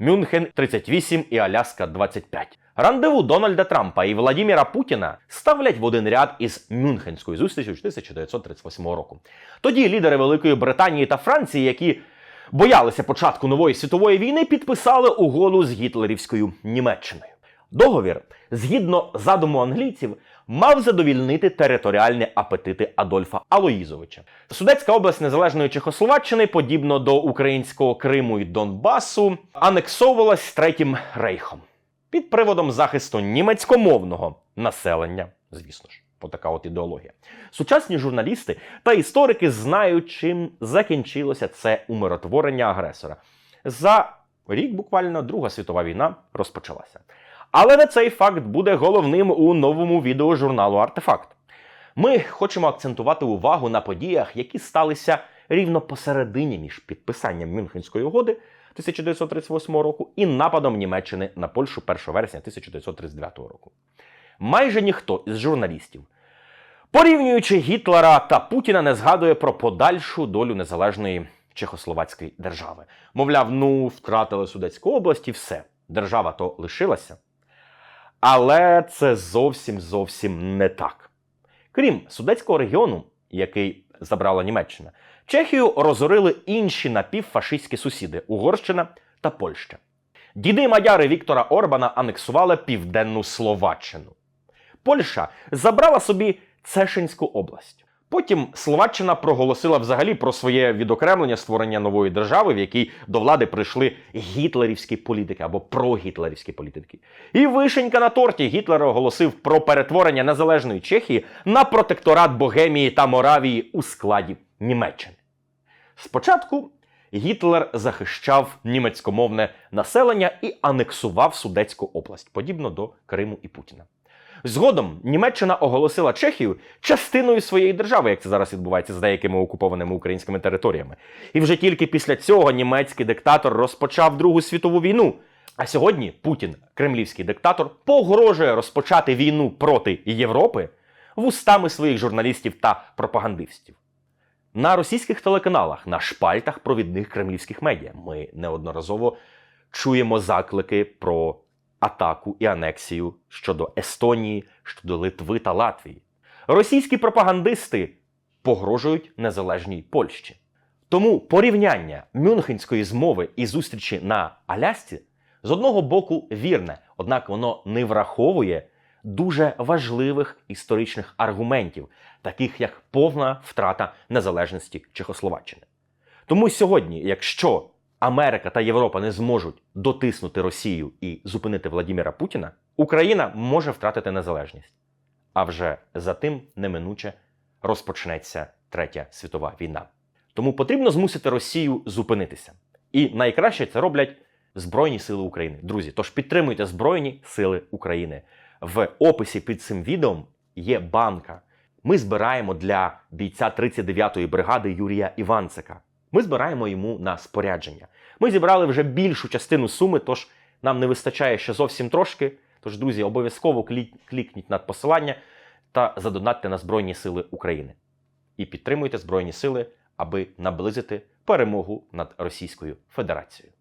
Мюнхен 38 і Аляска 25. Рандеву Дональда Трампа і Владіміра Путіна ставлять в один ряд із Мюнхенською зустрічю 1938 року. Тоді лідери Великої Британії та Франції, які боялися початку нової світової війни, підписали угоду з гітлерівською Німеччиною. Договір, згідно задуму англійців, мав задовільнити територіальні апетити Адольфа Алоїзовича. Судецька область незалежної Чехословаччини, подібно до українського Криму і Донбасу, анексовувалась Третім рейхом під приводом захисту німецькомовного населення, звісно ж. Отака от ідеологія. Сучасні журналісти та історики знають, чим закінчилося це умиротворення агресора. За рік буквально Друга світова війна розпочалася. Але не цей факт буде головним у новому відео журналу Артефакт. Ми хочемо акцентувати увагу на подіях, які сталися рівно посередині між підписанням Мюнхенської угоди 1938 року і нападом Німеччини на Польщу 1 вересня 1939 року. Майже ніхто із журналістів, порівнюючи Гітлера та Путіна, не згадує про подальшу долю незалежної Чехословацької держави. Мовляв, ну втратили Судецьку область і все. Держава то лишилася. Але це зовсім зовсім не так. Крім Судецького регіону, який забрала Німеччина, Чехію розорили інші напівфашистські сусіди Угорщина та Польща. Діди мадяри Віктора Орбана анексували південну Словаччину. Польща забрала собі Цешинську область. Потім Словаччина проголосила взагалі про своє відокремлення створення нової держави, в якій до влади прийшли гітлерівські політики або прогітлерівські політики. І вишенька на торті Гітлер оголосив про перетворення незалежної Чехії на протекторат Богемії та Моравії у складі Німеччини. Спочатку Гітлер захищав німецькомовне населення і анексував Судецьку область, подібно до Криму і Путіна. Згодом Німеччина оголосила Чехію частиною своєї держави, як це зараз відбувається з деякими окупованими українськими територіями. І вже тільки після цього німецький диктатор розпочав Другу світову війну. А сьогодні Путін, кремлівський диктатор, погрожує розпочати війну проти Європи вустами своїх журналістів та пропагандистів. На російських телеканалах, на шпальтах провідних кремлівських медіа ми неодноразово чуємо заклики про атаку і анексію щодо Естонії, щодо Литви та Латвії. Російські пропагандисти погрожують незалежній Польщі. Тому порівняння Мюнхенської змови і зустрічі на Алясці з одного боку вірне, однак воно не враховує дуже важливих історичних аргументів, таких як повна втрата незалежності Чехословаччини. Тому сьогодні, якщо Америка та Європа не зможуть дотиснути Росію і зупинити Владіміра Путіна, Україна може втратити незалежність. А вже за тим неминуче розпочнеться третя світова війна. Тому потрібно змусити Росію зупинитися. І найкраще це роблять Збройні Сили України. Друзі, тож підтримуйте Збройні Сили України. В описі під цим відео є банка. Ми збираємо для бійця 39-ї бригади Юрія Іванцика. Ми збираємо йому на спорядження. Ми зібрали вже більшу частину суми, тож нам не вистачає ще зовсім трошки. Тож, друзі, обов'язково клікніть над посилання та задонатьте на Збройні Сили України. І підтримуйте Збройні Сили, аби наблизити перемогу над Російською Федерацією.